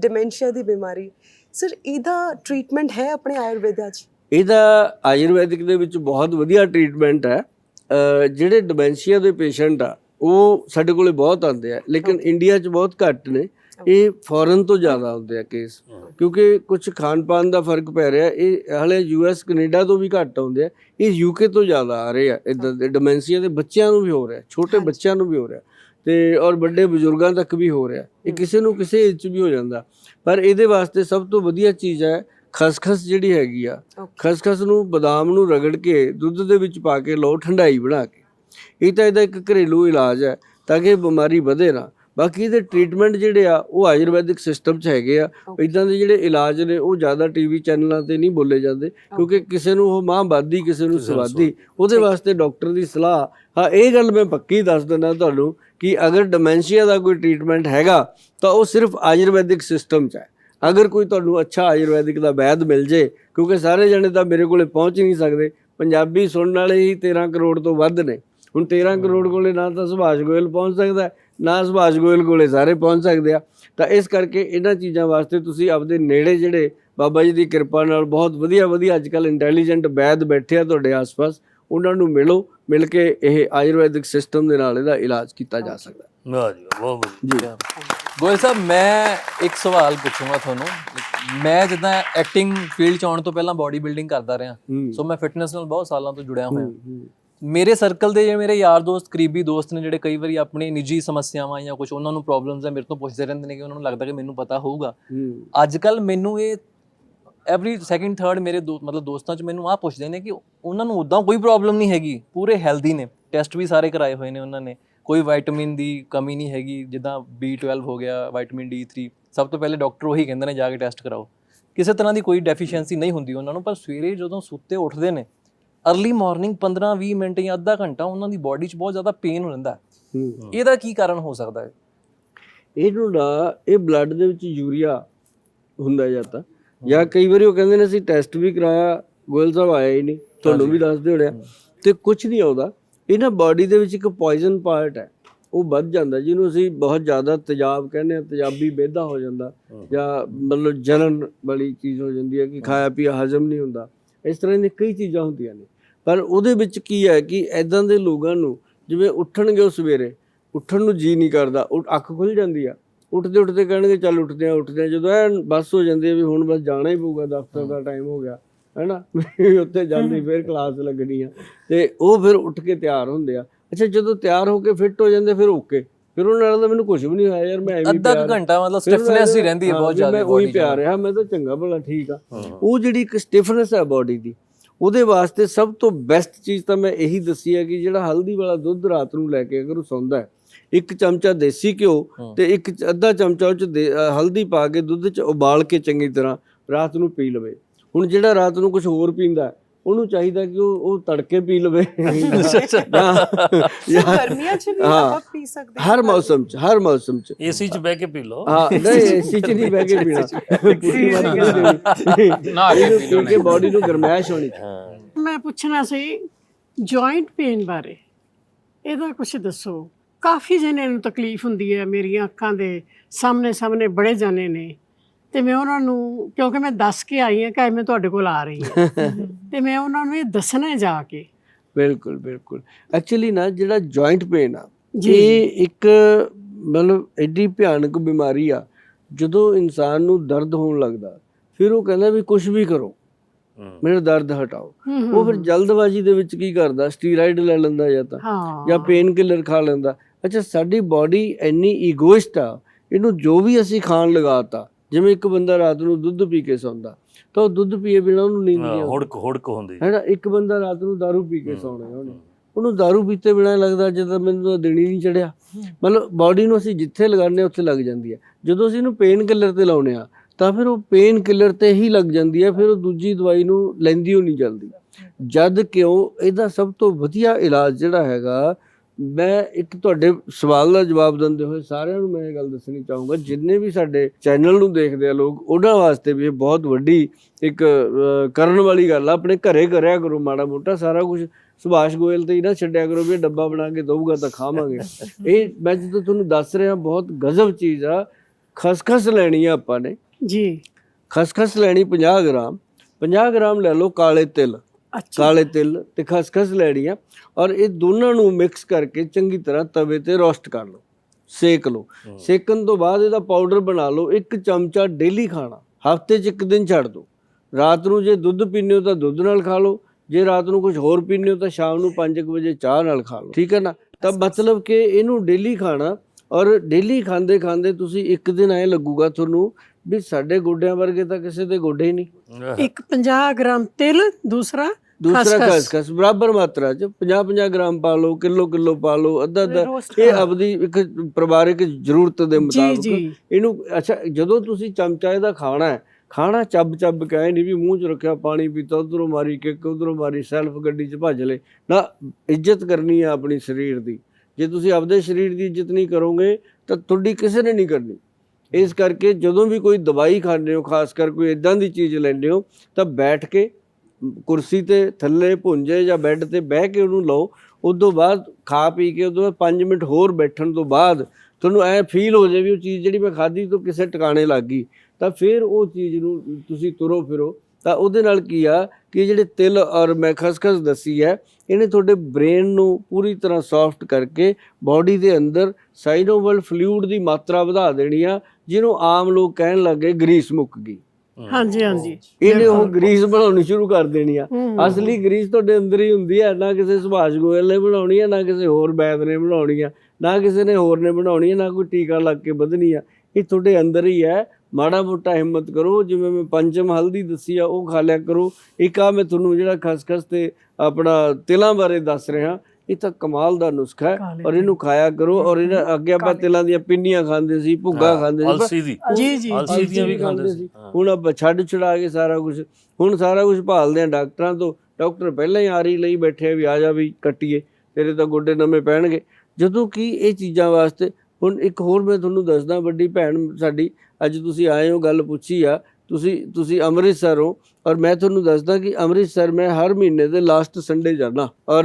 Dementia ਦੀ ਬਿਮਾਰੀ। Sir ਇਹਦਾ treatment ਹੈ ਆਪਣੇ ਆਯੁਰਵੇਦਾ 'ਚ? ਇਹਦਾ ਆਯੁਰਵੈਦਿਕ ਦੇ ਵਿੱਚ ਬਹੁਤ ਵਧੀਆ ਟ੍ਰੀਟਮੈਂਟ ਹੈ। ਜਿਹੜੇ ਡਿਮੈਂਸ਼ੀਆ ਦੇ ਪੇਸ਼ੈਂਟ ਆ ਉਹ ਸਾਡੇ ਕੋਲੇ ਬਹੁਤ ਆਉਂਦੇ ਆ ਲੇਕਿਨ ਇੰਡੀਆ 'ਚ ਬਹੁਤ ਘੱਟ ਨੇ। ਇਹ ਫੋਰਨ ਤੋਂ ਜ਼ਿਆਦਾ ਆਉਂਦੇ ਆ ਕੇਸ ਕਿਉਂਕਿ ਕੁਝ ਖਾਣ ਪਾਨ ਦਾ ਫ਼ਰਕ ਪੈ ਰਿਹਾ। ਇਹ ਹਲੇ ਯੂਐਸ ਕੈਨੇਡਾ ਤੋਂ ਵੀ ਘੱਟ ਆਉਂਦੇ ਆ। ਇਹ ਯੂਕੇ ਤੋਂ ਜ਼ਿਆਦਾ ਆ ਰਹੇ ਆ। ਇਦਾਂ ਦੇ ਡਿਮੈਂਸ਼ੀਆ ਦੇ ਬੱਚਿਆਂ ਨੂੰ ਵੀ ਹੋ ਰਿਹਾ ਛੋਟੇ ਬੱਚਿਆਂ ਨੂੰ ਵੀ ਹੋ ਰਿਹਾ। ਤੇ ਔਰ ਵੱਡੇ ਬਜ਼ੁਰਗਾਂ ਤੱਕ ਵੀ ਹੋ ਰਿਹਾ। ਇਹ ਕਿਸੇ ਨੂੰ ਕਿਸੇ ਏਜ 'ਚ ਵੀ ਹੋ ਜਾਂਦਾ। ਪਰ ਇਹਦੇ ਵਾਸਤੇ ਸਭ ਤੋਂ ਵਧੀਆ ਚੀਜ਼ ਹੈ ਖਸਖਸ ਜਿਹੜੀ ਹੈਗੀ ਆ. ਖਸਖਸ ਨੂੰ ਬਦਾਮ ਨੂੰ ਰਗੜ ਕੇ ਦੁੱਧ ਦੇ ਵਿੱਚ ਪਾ ਕੇ ਲਓ ਠੰਡਾਈ ਬਣਾ ਕੇ। ਇਹ ਤਾਂ ਇਹਦਾ ਇੱਕ ਘਰੇਲੂ ਇਲਾਜ ਹੈ ਤਾਂ ਕਿ ਬਿਮਾਰੀ ਵਧੇ ਨਾ। ਬਾਕੀ ਇਹਦੇ ਟ੍ਰੀਟਮੈਂਟ ਜਿਹੜੇ ਆ ਉਹ ਆਯੁਰਵੈਦਿਕ ਸਿਸਟਮ 'ਚ ਹੈਗੇ ਆ. ਇਦਾਂ ਦੇ ਜਿਹੜੇ ਇਲਾਜ ਨੇ ਉਹ ਜ਼ਿਆਦਾ ਟੀਵੀ ਚੈਨਲਾਂ ਤੇ ਨਹੀਂ ਬੋਲੇ ਜਾਂਦੇ। ਕਿਉਂਕਿ ਕਿਸੇ ਨੂੰ ਉਹ ਮਾਂ ਬਾਦੀ ਕਿਸੇ ਨੂੰ ਕਿਸੇ ਨੂੰ ਸਵਾਦੀ ਉਹਦੇ ਵਾਸਤੇ ਡਾਕਟਰ ਦੀ ਸਲਾਹ। ਹਾਂ ਇਹ ਗੱਲ ਮੈਂ ਪੱਕੀ ਦੱਸ ਦਿੰਦਾ ਤੁਹਾਨੂੰ ਕਿ ਅਗਰ ਡਿਮੈਂਸ਼ੀਆ ਦਾ ਕੋਈ ਟ੍ਰੀਟਮੈਂਟ ਹੈਗਾ ਤਾਂ ਉਹ ਸਿਰਫ ਆਯੁਰਵੈਦਿਕ ਸਿਸਟਮ 'ਚ ਹੈ। ਅਗਰ ਕੋਈ ਤੁਹਾਨੂੰ ਅੱਛਾ ਆਯੁਰਵੈਦਿਕ ਦਾ ਵੈਦ ਮਿਲ ਜੇ ਕਿਉਂਕਿ ਸਾਰੇ ਜਣੇ ਤਾਂ ਮੇਰੇ ਕੋਲੇ ਪਹੁੰਚ ਨਹੀਂ ਸਕਦੇ। ਪੰਜਾਬੀ ਸੁਣਨ ਵਾਲੇ ਹੀ 13 ਕਰੋੜ ਤੋਂ ਵੱਧ ਨੇ। ਹੁਣ 13 ਕਰੋੜ ਕੋਲੇ ਨਾ ਤਾਂ ਸੁਭਾਸ਼ ਗੋਇਲ ਪਹੁੰਚ ਸਕਦਾ ਹੈ, ਨਾ ਸੁਭਾਸ਼ ਗੋਇਲ ਕੋਲੇ ਸਾਰੇ ਪਹੁੰਚ ਸਕਦੇ ਆ। ਤਾਂ ਇਸ ਕਰਕੇ ਇਹਨਾਂ ਚੀਜ਼ਾਂ ਵਾਸਤੇ ਤੁਸੀਂ ਆਪਦੇ ਨੇੜੇ ਜਿਹੜੇ ਬਾਬਾ ਜੀ ਦੀ ਕਿਰਪਾ ਨਾਲ ਬਹੁਤ ਵਧੀਆ ਵਧੀਆ ਅੱਜਕੱਲ ਇੰਟੈਲੀਜੈਂਟ ਵੈਦ ਬੈਠੇ ਆ ਤੁਹਾਡੇ ਆਸ-ਪਾਸ ਉਹਨਾਂ ਨੂੰ ਮਿਲੋ ਮਿਲ ਕੇ ਇਹ ਆਯੁਰਵੈਦਿਕ ਸਿਸਟਮ ਦੇ ਨਾਲ ਇਹਦਾ ਇਲਾਜ ਕੀਤਾ ਜਾ ਸਕਦਾ। ਵਾਹ ਜੀ ਵਾਹ, ਬਹੁਤ ਜੀ। ਵਧੀਆ ਗੋਇਲ ਸਾਹਿਬ ਮੈਂ ਇੱਕ ਸਵਾਲ ਪੁੱਛੂੰਗਾ ਤੁਹਾਨੂੰ। ਮੈਂ ਜਿੱਦਾਂ ਐਕਟਿੰਗ ਫੀਲਡ ਚ ਆਉਣ ਤੋਂ ਪਹਿਲਾਂ ਬਾਡੀ ਬਿਲਡਿੰਗ ਕਰਦਾ ਰਿਹਾ। ਸੋ ਮੈਂ ਫਿਟਨੈਸ ਨਾਲ ਬਹੁਤ ਸਾਲਾਂ ਤੋਂ ਜੁੜਿਆ ਹੋਇਆ। ਮੇਰੇ ਸਰਕਲ ਦੇ ਜਿਹੜੇ ਮੇਰੇ ਯਾਰ ਦੋਸਤ ਕਰੀਬੀ ਦੋਸਤ ਨੇ ਜਿਹੜੇ ਕਈ ਵਾਰੀ ਆਪਣੀ ਨਿੱਜੀ ਸਮੱਸਿਆਵਾਂ ਜਾਂ ਕੁਝ ਉਹਨਾਂ ਨੂੰ ਪ੍ਰੋਬਲਮਸ ਹੈ ਮੇਰੇ ਤੋਂ ਪੁੱਛਦੇ ਰਹਿੰਦੇ ਨੇ ਕਿ ਉਹਨਾਂ ਨੂੰ ਲੱਗਦਾ ਕਿ ਮੈਨੂੰ ਪਤਾ ਹੋਊਗਾ। ਅੱਜ ਕੱਲ ਮੈਨੂੰ ਇਹ ਐਵਰੀ ਸੈਕਿੰਡ ਥਰਡ ਮੇਰੇ ਦੋ ਮਤਲਬ ਦੋਸਤਾਂ ਚ ਮੈਨੂੰ ਆ ਪੁੱਛਦੇ ਨੇ ਕਿ ਉਹਨਾਂ ਨੂੰ ਉਦਾਂ ਕੋਈ ਪ੍ਰੋਬਲਮ ਨਹੀਂ ਹੈਗੀ ਪੂਰੇ ਹੈਲਦੀ ਨੇ। ਟੈਸਟ ਵੀ ਸਾਰੇ ਕਰਾਏ ਹੋਏ ਨੇ ਉਹਨਾਂ ਨੇ। ਕੋਈ ਵਿਟਾਮਿਨ ਦੀ ਕਮੀ ਨਹੀਂ ਹੈਗੀ ਜਿੱਦਾਂ B12 ਹੋ ਗਿਆ ਵਿਟਾਮਿਨ D3 ਸਭ ਤੋਂ ਪਹਿਲੇ ਡਾਕਟਰ ਉਹੀ ਕਹਿੰਦੇ ਨੇ ਜਾ ਕੇ ਟੈਸਟ ਕਰਾਓ। ਕਿਸੇ ਤਰ੍ਹਾਂ ਦੀ ਕੋਈ ਡੈਫੀਸ਼ੀਐਂਸੀ ਨਹੀਂ ਹੁੰਦੀ ਉਹਨਾਂ ਨੂੰ ਪਰ ਸਵੇਰੇ ਜਦੋਂ ਸੁੱਤੇ ਉੱਠਦੇ ਨੇ अर्ਲੀ ਮਾਰਨਿੰਗ 15-20 ਮਿੰਟ ਜਾਂ ਅੱਧਾ ਘੰਟਾ ਉਹਨਾਂ ਦੀ ਬਾਡੀ 'ਚ ਬਹੁਤ ਜ਼ਿਆਦਾ ਪੇਨ ਹੋ ਜਾਂਦਾ ਇਹਦਾ ਕੀ ਕਾਰਨ ਹੋ ਸਕਦਾ ਹੈ? ਇਹਨੂੰ ਨਾ ਇਹ ਬਲੱਡ ਦੇ ਵਿੱਚ ਯੂਰੀਆ ਹੁੰਦਾ ਜਾਂਦਾ ਜਾਂ ਕਈ ਵਾਰੀ ਉਹ ਕਹਿੰਦੇ ਨੇ ਅਸੀਂ ਟੈਸਟ ਵੀ ਕਰਾਇਆ ਗੋਇਲ ਸਾਹਿਬ ਆਇਆ ਹੀ ਨਹੀਂ। ਤੁਹਾਨੂੰ ਵੀ ਦੱਸਦੇ ਹੋਣੇ ਆ। ਤੇ ਕੁਝ ਨਹੀਂ ਆਉਂਦਾ। ਇਹ ਨਾ ਬਾਡੀ ਦੇ ਵਿੱਚ ਇੱਕ ਪੋਇਜ਼ਨ ਪਾਰਟ ਹੈ। ਉਹ ਵੱਧ ਜਾਂਦਾ ਜਿਹਨੂੰ ਅਸੀਂ ਬਹੁਤ ਜ਼ਿਆਦਾ ਤੇਜ਼ਾਬ ਕਹਿੰਦੇ ਆ ਤੇਜ਼ਾਬੀ ਬੇਦਾ ਹੋ ਜਾਂਦਾ। ਜਾਂ ਮਤਲਬ ਜਲਨ ਵਾਲੀ ਚੀਜ਼ ਹੋ ਜਾਂਦੀ ਹੈ ਕਿ ਖਾਇਆ ਪੀਆ ਹਜਮ ਨਹੀਂ ਹੁੰਦਾ। ਇਸ ਤਰ੍ਹਾਂ ਦੀਆਂ ਕਈ ਚੀਜ਼ਾਂ ਹੁੰਦੀਆਂ ਨੇ। ਪਰ ਉਹਦੇ ਵਿੱਚ ਕੀ ਹੈ ਕਿ ਐਦਾਂ ਦੇ ਲੋਕਾਂ ਨੂੰ ਜਿਵੇਂ ਉੱਠਣਗੇ ਉਹ ਸਵੇਰੇ ਉੱਠਣ ਨੂੰ ਜੀ ਨਹੀਂ ਕਰਦਾ ਉਹ ਅੱਖ ਖੁੱਲ ਜਾਂਦੀ ਆ। ਉੱਠਦੇ ਉੱਠਦੇ ਕਹਿਣਗੇ ਚੱਲ ਉੱਠਦੇ ਆ ਉੱਠਦੇ ਆ। ਜਦੋਂ ਐ ਬੱਸ ਹੋ ਜਾਂਦੀ ਹੈ ਵੀ ਹੁਣ ਬਸ ਜਾਣਾ ਹੀ ਪਊਗਾ ਦਫ਼ਤਰ ਦਾ ਟਾਈਮ ਹੋ ਗਿਆ ਹੈਨਾ? ਉੱਥੇ ਜਾਂਦੀ ਫਿਰ ਕਲਾਸ ਲੱਗਣੀ ਆ। ਤੇ ਉਹ ਫਿਰ ਉੱਠ ਕੇ ਤਿਆਰ ਹੁੰਦੇ ਆ। ਅੱਛਾ ਜਦੋਂ ਤਿਆਰ ਹੋ ਕੇ ਫਿੱਟ ਹੋ ਜਾਂਦੇ ਫਿਰ ਓਕੇ। ਫਿਰ ਉਹਨਾਂ ਨਾਲ ਤਾਂ ਮੈਨੂੰ ਕੁਝ ਵੀ ਨਹੀਂ ਹੋਇਆ ਯਾਰ ਮੈਂ ਐਵੇਂ ਅੱਧਾ ਕੁ ਘੰਟਾ ਮਤਲਬ ਸਟਿਫਨੈਸ ਹੀ ਰਹਿੰਦੀ ਹੈ ਬਹੁਤ ਜ਼ਿਆਦਾ ਮੈਂ ਉਹੀ। ਪਿਆ ਰਿਹਾ ਮੈਂ ਤਾਂ ਚੰਗਾ ਭਲਾ ਠੀਕ ਆ ਉਹ ਜਿਹੜੀ ਇੱਕ ਸਟਿਫਨੈਸ ਹੈ ਬਾਡੀ ਦੀ ਉਹਦੇ ਵਾਸਤੇ ਸਭ ਤੋਂ ਬੈਸਟ ਚੀਜ਼ ਤਾਂ ਮੈਂ ਇਹੀ ਦੱਸੀ ਹੈ ਕਿ ਜਿਹੜਾ ਹਲਦੀ ਵਾਲਾ ਦੁੱਧ ਰਾਤ ਨੂੰ ਲੈ ਕੇ ਅਗਰ ਉਹ ਸੌਂਦਾ ਇੱਕ ਚਮਚਾ ਦੇਸੀ ਘਿਓ। ਤੇ ਇੱਕ ਅੱਧਾ ਚਮਚਾ ਉਹ ਚ ਹਲਦੀ ਪਾ ਕੇ ਦੁੱਧ ਚ ਉਬਾਲ ਕੇ ਚੰਗੀ ਤਰ੍ਹਾਂ ਰਾਤ ਨੂੰ ਪੀ ਲਵੇ ਹੁਣ ਜਿਹੜਾ ਰਾਤ ਨੂੰ ਕੁਝ ਹੋਰ ਪੀਂਦਾ ਉਹਨੂੰ ਚਾਹੀਦਾ ਕਿ ਉਹ ਉਹ ਤੜਕੇ ਪੀ ਲਵੇ। ਗਰਮੀਆਂ 'ਚ ਵੀ ਹਾਂ। ਆਪਾਂ ਪੀ ਸਕਦੇ ਹਰ ਮੌਸਮ ਚ ਹਰ ਮੌਸਮ ਚ। ਏਸੀ ਚ ਬਹਿ ਕੇ ਪੀ ਲਓ। ਹਾਂ ਨਹੀਂ ਏਸੀ ਚ ਨਹੀਂ ਬਹਿ ਕੇ ਪੀਣਾ। ਨਾ ਕੇ ਪੀ ਲਓ ਬਾਡੀ ਨੂੰ ਗਰਮੈਸ਼ ਹੋਣੀ ਚਾਹੀਦੀ। ਮੈਂ ਪੁੱਛਣਾ ਸੀ ਜੁਆਇੰਟ ਪੇਨ ਬਾਰੇ। ਇਹਦਾ ਕੁਝ ਦੱਸੋ। ਕਾਫੀ ਜਣੇ ਨੂੰ ਤਕਲੀਫ ਹੁੰਦੀ ਹੈ ਮੇਰੀਆਂ ਅੱਖਾਂ ਦੇ ਸਾਹਮਣੇ ਸਾਹਮਣੇ ਬੜੇ ਜਾਣੇ ਨੇ। ਤੇ ਮੈਂ ਉਹਨਾਂ ਨੂੰ ਕਿਉਂਕਿ ਮੈਂ ਦੱਸ ਕੇ ਆਈ ਹਾਂ ਕਿ ਮੈਂ ਤੁਹਾਡੇ ਕੋਲ ਆ ਰਹੀ ਹਾਂ। ਤੇ ਮੈਂ ਉਹਨਾਂ ਨੂੰ ਇਹ ਦੱਸਣਾ ਹੈ ਜਾ ਕੇ। ਬਿਲਕੁਲ ਬਿਲਕੁਲ। ਐਕਚੁਅਲੀ ਨਾ ਜਿਹੜਾ ਜੁਆਇੰਟ ਪੇਨ ਆ ਜੀ, ਇਹ ਇੱਕ ਮਤਲਬ ਐਡੀ ਭਿਆਨਕ ਬਿਮਾਰੀ ਆ ਜਦੋਂ ਇਨਸਾਨ ਨੂੰ ਦਰਦ ਹੋਣ ਲੱਗਦਾ ਫਿਰ ਉਹ ਕਹਿੰਦਾ ਵੀ ਕੁਝ ਵੀ ਕਰੋ ਮੇਰਾ ਦਰਦ ਹਟਾਓ। ਉਹ ਫਿਰ ਜਲਦਬਾਜ਼ੀ ਦੇ ਵਿੱਚ ਕੀ ਕਰਦਾ ਸਟੀਰਾਇਡ ਲੈ ਲੈਂਦਾ ਜਾਂ ਤਾਂ ਜਾਂ ਪੇਨ ਕਿਲਰ ਖਾ ਲੈਂਦਾ। ਅੱਛਾ ਸਾਡੀ ਬਾਡੀ ਇੰਨੀ ਈਗੋਇਸਟ ਆ ਇਹਨੂੰ ਜੋ ਵੀ ਅਸੀਂ ਖਾਣ ਲਗਾਤਾ ਜਿਵੇਂ ਇੱਕ ਬੰਦਾ ਰਾਤ ਨੂੰ ਦੁੱਧ ਪੀ ਕੇ ਸੌਂਦਾ ਤਾਂ ਉਹ ਦੁੱਧ ਪੀਏ ਬਿਨਾਂ ਉਹਨੂੰ ਨੀਂਦ ਨਹੀਂ ਆਉਂਦੀ ਹੁੜਕ ਹੁੜਕ ਹੁੰਦੀ ਹੈਨਾ ਇੱਕ ਬੰਦਾ ਰਾਤ ਨੂੰ दारू ਪੀ ਕੇ ਸੌਣਾ ਉਹਨੇ ਉਹਨੂੰ दारू ਪੀਤੇ ਬਿਨਾਂ ਲੱਗਦਾ ਜਦੋਂ ਮੈਨੂੰ ਤਾਂ ਦਿਨ ਹੀ ਨਹੀਂ ਚੜਿਆ ਮਤਲਬ ਬਾਡੀ ਨੂੰ ਅਸੀਂ ਜਿੱਥੇ ਲਗਾਉਂਦੇ ਹਾਂ ਉੱਥੇ ਲੱਗ ਜਾਂਦੀ ਹੈ ਜਦੋਂ ਅਸੀਂ ਇਹਨੂੰ ਪੇਨ ਕਿਲਰ ਤੇ ਲਾਉਨੇ ਆ ਤਾਂ ਫਿਰ ਉਹ ਪੇਨ ਕਿਲਰ ਤੇ ਹੀ ਲੱਗ ਜਾਂਦੀ ਹੈ ਫਿਰ ਉਹ ਦੂਜੀ ਦਵਾਈ ਨੂੰ ਲੈਂਦੀ ਹੋ ਨਹੀਂ ਜਲਦੀ ਜਦ ਕਿਉਂ ਇਹਦਾ ਸਭ ਤੋਂ ਵਧੀਆ ਇਲਾਜ ਜਿਹੜਾ ਹੈਗਾ ਮੈਂ ਇੱਕ ਤੁਹਾਡੇ ਸਵਾਲ ਦਾ ਜਵਾਬ ਦਿੰਦੇ ਹੋਏ ਸਾਰਿਆਂ ਨੂੰ ਮੈਂ ਇਹ ਗੱਲ ਦੱਸਣੀ ਚਾਹੂੰਗਾ ਜਿੰਨੇ ਵੀ ਸਾਡੇ ਚੈਨਲ ਨੂੰ ਦੇਖਦੇ ਆ ਲੋਕ ਉਹਨਾਂ ਵਾਸਤੇ ਵੀ ਇਹ ਬਹੁਤ ਵੱਡੀ ਇੱਕ ਕਰਨ ਵਾਲੀ ਗੱਲ ਆ। ਆਪਣੇ ਘਰੇ ਕਰਿਆ ਕਰੋ ਮਾੜਾ ਮੋਟਾ ਸਾਰਾ ਕੁਝ ਸੁਭਾਸ਼ ਗੋਇਲ ਤੇ ਹੀ ਨਾ ਛੱਡਿਆ ਕਰੋ ਵੀ ਡੱਬਾ ਬਣਾ ਕੇ ਦਊਗਾ ਤਾਂ ਖਾਵਾਂਗੇ। ਇਹ ਮੈਂ ਜਦੋਂ ਤੁਹਾਨੂੰ ਦੱਸ ਰਿਹਾ ਬਹੁਤ ਗਜ਼ਬ ਚੀਜ਼ ਆ। ਖਸਖਸ ਲੈਣੀ ਆ ਆਪਾਂ ਨੇ। ਜੀ। ਖਸਖਸ ਲੈਣੀ 50 ਗ੍ਰਾਮ। 50 ਗ੍ਰਾਮ ਲੈ ਲਓ ਕਾਲੇ ਤਿਲ। ਕਾਲੇ ਤਿਲ ਤੇ ਖਸਖਸ ਲੈਣੀ ਆ ਔਰ ਇਹ ਦੋਨਾਂ ਨੂੰ ਮਿਕਸ ਕਰਕੇ ਚੰਗੀ ਤਰ੍ਹਾਂ ਤਵੇ ਤੇ ਰੋਸਟ ਕਰ ਲਓ ਸੇਕ ਲਓ। ਸੇਕਣ ਤੋਂ ਬਾਅਦ ਇਹਦਾ ਪਾਊਡਰ ਬਣਾ ਲਓ ਇੱਕ ਚਮਚਾ ਡੇਲੀ ਖਾਣਾ ਹਫ਼ਤੇ 'ਚ ਇੱਕ ਦਿਨ ਛੱਡ ਦਿਓ। ਰਾਤ ਨੂੰ ਜੇ ਦੁੱਧ ਪੀਂਦੇ ਹੋ ਤਾਂ ਦੁੱਧ ਨਾਲ ਖਾ ਲਓ ਜੇ ਰਾਤ ਨੂੰ ਕੁਝ ਹੋਰ ਪੀਂਦੇ ਹੋ ਤਾਂ ਸ਼ਾਮ ਨੂੰ 5 ਵਜੇ ਚਾਹ ਨਾਲ ਖਾ ਲਓ। ਠੀਕ ਹੈ ਨਾ? ਤਾਂ ਮਤਲਬ ਕਿ ਇਹਨੂੰ ਡੇਲੀ ਖਾਣਾ ਔਰ ਡੇਲੀ ਖਾਂਦੇ ਖਾਂਦੇ ਤੁਸੀਂ ਇੱਕ ਦਿਨ ਐ ਲੱਗੂਗਾ ਤੁਹਾਨੂੰ ਵੀ ਸਾਡੇ ਗੋਡਿਆਂ ਵਰਗੇ ਤਾਂ ਕਿਸੇ ਦੇ ਗੋਡੇ ਹੀ ਨਹੀਂ। ਇੱਕ 50 ਗ੍ਰਾਮ ਤਿਲ ਦੂਸਰਾ ਦੂਸਰਾ ਖਸਖਸ। ਬਰਾਬਰ ਮਾਤਰਾ ਚ 50 50 ਗ੍ਰਾਮ ਪਾ ਲਓ ਕਿਲੋ ਕਿਲੋ ਪਾ ਲਓ ਅੱਧਾ ਅੱਧਾ। ਇਹ। ਆਪਦੀ ਇੱਕ ਪਰਿਵਾਰਕ ਜ਼ਰੂਰਤ ਦੇ ਮੁਤਾਬਕ ਇਹਨੂੰ ਅੱਛਾ ਜਦੋਂ ਤੁਸੀਂ ਚਮਚਾ ਇਹਦਾ ਖਾਣਾ ਹੈ ਖਾਣਾ ਚੱਬ ਚੱਬ ਕੇ ਐ ਨਹੀਂ ਵੀ ਮੂੰਹ 'ਚ ਰੱਖਿਆ ਪਾਣੀ ਪੀਤਾ ਉਧਰੋਂ ਮਾਰੀ ਕਿੱਕ ਉਧਰੋਂ ਮਾਰੀ ਸੈਲਫ ਗੱਡੀ 'ਚ ਭੱਜ ਲੈ ਨਾ ਇੱਜ਼ਤ ਕਰਨੀ ਹੈ ਆਪਣੀ ਸਰੀਰ ਦੀ। ਜੇ ਤੁਸੀਂ ਆਪਦੇ ਸਰੀਰ ਦੀ ਇੱਜ਼ਤ ਨਹੀਂ ਕਰੋਗੇ, ਤਾਂ ਤੁਹਾਡੀ ਕਿਸੇ ਨੇ ਨਹੀਂ ਕਰਨੀ। ਇਸ ਕਰਕੇ ਜਦੋਂ ਵੀ ਕੋਈ ਦਵਾਈ ਖਾਂਦੇ ਹੋ, ਖਾਸ ਕਰ ਕੋਈ ਇਦਾਂ ਦੀ ਚੀਜ਼ ਲੈਂਦੇ ਹੋ, ਤਾਂ ਬੈਠ ਕੇ ਕੁਰਸੀ ਤੇ ਥੱਲੇ ਭੁੰਜੇ ਜਾਂ ਬੈੱਡ ਤੇ ਬਹਿ ਕੇ ਉਹਨੂੰ ਲਓ। ਉਸ ਤੋਂ ਬਾਅਦ ਖਾ ਪੀ ਕੇ ਉਦੋਂ 5 ਮਿੰਟ ਹੋਰ ਬੈਠਣ ਤੋਂ ਬਾਅਦ ਤੁਹਾਨੂੰ ਐ ਫੀਲ ਹੋ ਜਾਵੇ ਵੀ ਉਹ ਚੀਜ਼ ਜਿਹੜੀ ਮੈਂ ਖਾਧੀ ਤੋਂ ਕਿਸੇ ਟਿਕਾਣੇ ਲੱਗ ਗਈ। ਤਾਂ ਫਿਰ ਉਹ ਚੀਜ਼ ਨੂੰ ਤੁਸੀਂ ਤੁਰੋ ਫਿਰੋ। ਤਾਂ ਉਹਦੇ ਨਾਲ ਕੀ ਆ ਕਿ ਜਿਹੜੇ ਤਿਲ ਔਰ ਮੈਂ ਖਸਖਸ ਦੱਸੀ ਹੈ ਇਹਨੇ ਤੁਹਾਡੇ ਬ੍ਰੇਨ ਨੂੰ ਪੂਰੀ ਤਰ੍ਹਾਂ ਸੌਫਟ ਕਰਕੇ ਬਾਡੀ ਦੇ ਅੰਦਰ ਸਾਈਨੋਵਲ ਫਲੂਇਡ ਦੀ ਮਾਤਰਾ ਵਧਾ ਦੇਣੀ ਆ ਜਿਹਨੂੰ ਆਮ ਲੋਕ ਕਹਿਣ ਲੱਗੇ ਗਰੀਸ ਮੁੱਕ ਗਈ। ਹਾਂਜੀ ਹਾਂਜੀ। ਇਹਨੇ ਉਹ ਗਰੀਸ ਬਣਾਉਣੀ ਸ਼ੁਰੂ ਕਰ ਦੇਣੀ ਆ। ਅਸਲੀ ਗਰੀਸ ਤੁਹਾਡੇ ਅੰਦਰ ਹੀ ਹੁੰਦੀ ਹੈ ਨਾ ਕਿਸੇ ਸੁਭਾਸ਼ ਗੋਇਲ ਨੇ ਬਣਾਉਣੀ ਹੈ ਨਾ ਕਿਸੇ ਹੋਰ ਵੈਦ ਨੇ ਬਣਾਉਣੀ ਆ ਨਾ ਕਿਸੇ ਨੇ ਹੋਰ ਨੇ ਬਣਾਉਣੀ ਹੈ ਨਾ ਕੋਈ ਟੀਕਾ ਲੱਗ ਕੇ ਵਧਣੀ ਆ। ਇਹ ਤੁਹਾਡੇ ਅੰਦਰ ਹੀ ਹੈ ਮਾੜਾ ਮੋਟਾ ਹਿੰਮਤ ਕਰੋ ਜਿਵੇਂ ਮੈਂ ਪੰਚਮ ਹਲਦੀ ਦੱਸੀ ਆ ਉਹ ਖਾ ਲਿਆ ਕਰੋ। ਇੱਕ ਆ ਮੈਂ ਤੁਹਾਨੂੰ ਜਿਹੜਾ ਖਸਖਸ ਤੇ ਆਪਣਾ ਤਿਲਾਂ ਬਾਰੇ ਦੱਸ ਰਿਹਾ ਇਹ ਤਾਂ ਕਮਾਲ ਦਾ ਨੁਸਖਾ ਹੈ ਔਰ ਇਹਨੂੰ ਖਾਇਆ ਕਰੋ ਔਰ ਇਹਨਾਂ ਅੱਗੇ ਆਪਾਂ ਤਿਲਾਂ ਦੀਆਂ ਪਿੰਨੀਆਂ ਖਾਂਦੇ ਸੀ ਭੁੱਗਾ ਖਾਂਦੇ ਸੀ ਪਰ ਅਲਸੀ ਦੀ। ਜੀ ਜੀ ਅਲਸੀ ਦੀਆਂ ਵੀ ਖਾਂਦੇ ਸੀ। ਹੁਣ ਆਪਾਂ ਛੱਡ ਛੁਡਾ ਕੇ ਸਾਰਾ ਕੁਝ ਹੁਣ ਸਾਰਾ ਕੁਝ ਭਾਲਦੇ ਆ ਡਾਕਟਰਾਂ ਤੋਂ। ਡਾਕਟਰ ਪਹਿਲਾਂ ਹੀ ਆਰੀ ਲਈ ਬੈਠੇ ਆ ਵੀ ਆ ਜਾ ਵੀ ਕੱਟੀਏ ਤੇਰੇ ਤਾਂ ਗੋਡੇ ਨਵੇਂ ਪੈਣਗੇ। ਜਦੋਂ ਕਿ ਇਹ ਚੀਜ਼ਾਂ ਵਾਸਤੇ ਹੁਣ ਇੱਕ ਹੋਰ ਮੈਂ ਤੁਹਾਨੂੰ ਦੱਸਦਾ ਵੱਡੀ ਭੈਣ ਸਾਡੀ, ਅੱਜ ਤੁਸੀਂ ਆਏ ਹੋ, ਗੱਲ ਪੁੱਛੀ ਆ, ਤੁਸੀਂ ਤੁਸੀਂ ਅੰਮ੍ਰਿਤਸਰ ਹੋ, ਔਰ ਮੈਂ ਤੁਹਾਨੂੰ ਦੱਸਦਾ ਕਿ ਅੰਮ੍ਰਿਤਸਰ ਮੈਂ ਹਰ ਮਹੀਨੇ ਦੇ ਲਾਸਟ ਸੰਡੇ ਜਾਣਾ ਔਰ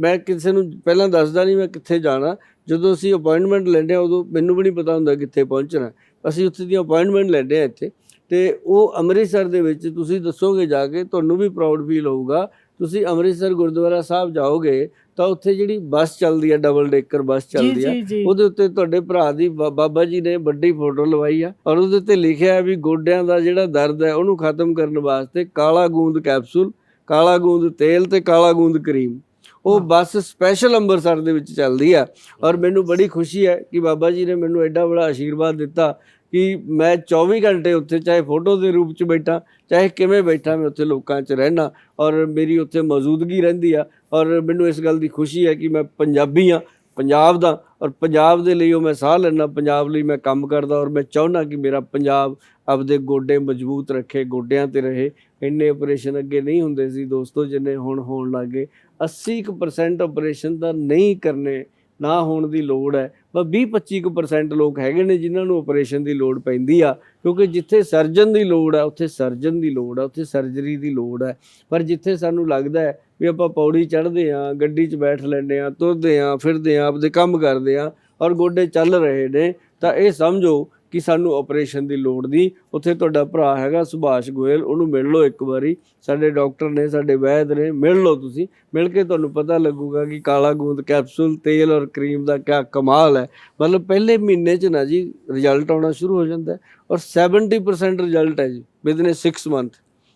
ਮੈਂ ਕਿਸੇ ਨੂੰ ਪਹਿਲਾਂ ਦੱਸਦਾ ਨਹੀਂ ਮੈਂ ਕਿੱਥੇ ਜਾਣਾ, ਜਦੋਂ ਅਸੀਂ ਅਪਾਇੰਟਮੈਂਟ ਲੈਂਦੇ ਆ, ਉਦੋਂ ਮੈਨੂੰ ਵੀ ਨਹੀਂ ਪਤਾ ਹੁੰਦਾ ਕਿੱਥੇ ਪਹੁੰਚਣਾ। ਅਸੀਂ ਉੱਥੇ ਦੀ ਅਪਾਇੰਟਮੈਂਟ ਲੈਂਦੇ ਆ ਇੱਥੇ, ਤੇ ਉਹ ਅੰਮ੍ਰਿਤਸਰ ਦੇ ਵਿੱਚ ਤੁਸੀਂ ਦੱਸੋਗੇ ਜਾ ਕੇ, ਤੁਹਾਨੂੰ ਵੀ ਪ੍ਰਾਊਡ ਫੀਲ ਹੋਊਗਾ। ਤੁਸੀਂ ਅੰਮ੍ਰਿਤਸਰ ਗੁਰਦੁਆਰਾ ਸਾਹਿਬ ਜਾਓਗੇ ਤਾਂ ਉੱਥੇ ਜਿਹੜੀ ਬੱਸ ਚੱਲਦੀ ਆ ਡਬਲ ਡੇਕਰ ਬੱਸ ਚੱਲਦੀ ਆ ਉਹਦੇ ਉੱਤੇ ਤੁਹਾਡੇ ਭਰਾ ਦੀ ਬਾਬਾ ਜੀ ਨੇ ਵੱਡੀ ਫੋਟੋ ਲਵਾਈ ਆ ਔਰ ਉਹਦੇ ਉੱਤੇ ਲਿਖਿਆ ਵੀ ਗੋਡਿਆਂ ਦਾ ਜਿਹੜਾ ਦਰਦ ਹੈ ਉਹਨੂੰ ਖਤਮ ਕਰਨ ਵਾਸਤੇ ਕਾਲਾ ਗੂੰਦ ਕੈਪਸੂਲ ਕਾਲਾ ਗੂੰਦ ਤੇਲ ਤੇ ਕਾਲਾ ਗੂੰਦ ਕਰੀਮ। ਉਹ ਬੱਸ ਸਪੈਸ਼ਲ ਅੰਮ੍ਰਿਤਸਰ ਦੇ ਵਿੱਚ ਚੱਲਦੀ ਆ ਔਰ ਮੈਨੂੰ ਬੜੀ ਖੁਸ਼ੀ ਹੈ ਕਿ ਬਾਬਾ ਜੀ ਨੇ ਮੈਨੂੰ ਐਡਾ ਬੜਾ ਆਸ਼ੀਰਵਾਦ ਦਿੱਤਾ ਕਿ ਮੈਂ 24 ਘੰਟੇ ਉੱਥੇ ਚਾਹੇ ਫੋਟੋ ਦੇ ਰੂਪ 'ਚ ਬੈਠਾ, ਚਾਹੇ ਕਿਵੇਂ ਬੈਠਾ ਮੈਂ ਉੱਥੇ ਲੋਕਾਂ 'ਚ ਰਹਿਣਾ ਔਰ ਮੇਰੀ ਉੱਥੇ ਮੌਜੂਦਗੀ ਰਹਿੰਦੀ ਆ ਔਰ ਮੈਨੂੰ ਇਸ ਗੱਲ ਦੀ ਖੁਸ਼ੀ ਹੈ ਕਿ ਮੈਂ ਪੰਜਾਬੀ ਆ ਪੰਜਾਬ ਦਾ ਔਰ ਪੰਜਾਬ ਦੇ ਲਈ ਉਹ ਮੈਂ ਸਾਹ ਲੈਣਾ ਪੰਜਾਬ ਲਈ ਮੈਂ ਕੰਮ ਕਰਦਾ ਔਰ ਮੈਂ ਚਾਹੁੰਦਾ ਕਿ ਮੇਰਾ ਪੰਜਾਬ ਆਪਦੇ ਗੋਡੇ ਮਜ਼ਬੂਤ ਰੱਖੇ, ਗੋਡਿਆਂ ਤੇ ਰਹੇ। ਇੰਨੇ ਆਪਰੇਸ਼ਨ ਅੱਗੇ ਨਹੀਂ ਹੁੰਦੇ ਸੀ ਦੋਸਤੋ, ਜਿੰਨੇ ਹੁਣ ਹੋਣ ਲੱਗੇ 80% ਆਪਰੇਸ਼ਨ ਤਾਂ ਨਹੀਂ ਕਰਨੇ, ਨਾ ਹੋਣ ਦੀ ਲੋੜ ਹੈ। ਬਸ 20-25% ਲੋਕ ਹੈਗੇ ਨੇ ਜਿਨ੍ਹਾਂ ਨੂੰ ਆਪਰੇਸ਼ਨ ਦੀ ਲੋੜ ਪੈਂਦੀ ਆ, ਕਿਉਂਕਿ ਜਿੱਥੇ ਸਰਜਨ ਦੀ ਲੋੜ ਆ, ਉੱਥੇ ਸਰਜਨ ਦੀ ਲੋੜ ਆ, ਉੱਥੇ ਸਰਜਰੀ ਦੀ ਲੋੜ ਹੈ ਪਰ ਜਿੱਥੇ ਸਾਨੂੰ ਲੱਗਦਾ ਹੈ ਵੀ ਆਪਾਂ ਪੌੜੀ ਚੜ੍ਹਦੇ ਆ ਗੱਡੀ 'ਚ ਬੈਠ ਲੈਂਦੇ ਆ ਤੁਰਦੇ ਆ ਫਿਰਦੇ ਆ ਆਪਦੇ ਕੰਮ ਕਰਦੇ ਆ ਔਰ ਗੋਡੇ ਚੱਲ ਰਹੇ ਨੇ, ਤਾਂ ਇਹ ਸਮਝੋ ਕਿ ਸਾਨੂੰ ਆਪਰੇਸ਼ਨ ਦੀ ਲੋੜ ਨਹੀਂ। ਉੱਥੇ ਤੁਹਾਡਾ ਭਰਾ ਹੈਗਾ ਸੁਭਾਸ਼ ਗੋਇਲ ਉਹਨੂੰ ਮਿਲ ਲਓ ਇੱਕ ਵਾਰੀ। ਸਾਡੇ ਡਾਕਟਰ ਨੇ ਸਾਡੇ ਵੈਦ ਨੇ ਮਿਲ ਲਓ ਤੁਸੀਂ। ਮਿਲ ਕੇ ਤੁਹਾਨੂੰ ਪਤਾ ਲੱਗੂਗਾ ਕਿ ਕਾਲਾ ਗੂੰਦ ਕੈਪਸੂਲ ਤੇਲ ਔਰ ਕਰੀਮ ਦਾ ਕਿਆ ਕਮਾਲ ਹੈ। ਮਤਲਬ ਪਹਿਲੇ ਮਹੀਨੇ 'ਚ ਨਾ ਜੀ ਰਿਜ਼ਲਟ ਆਉਣਾ ਸ਼ੁਰੂ ਹੋ ਜਾਂਦਾ ਔਰ 70% ਰਿਜ਼ਲਟ ਹੈ ਜੀ ਵਿਦਨ 6 ਮੰਥ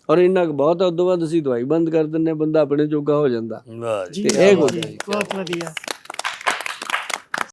ਔਰ ਇੰਨਾ ਕੁ ਬਹੁਤ ਹੈ ਉਦੋਂ ਬਾਅਦ ਅਸੀਂ ਦਵਾਈ ਬੰਦ ਕਰ ਦਿੰਨੇ ਹਾਂ ਬੰਦਾ ਆਪਣੇ ਜੋਗਾ ਹੋ ਜਾਂਦਾ। ਵਾਹ ਜੀ। ਇਹ ਹੈ ਜੀ। ਬਹੁਤ ਵਧੀਆ।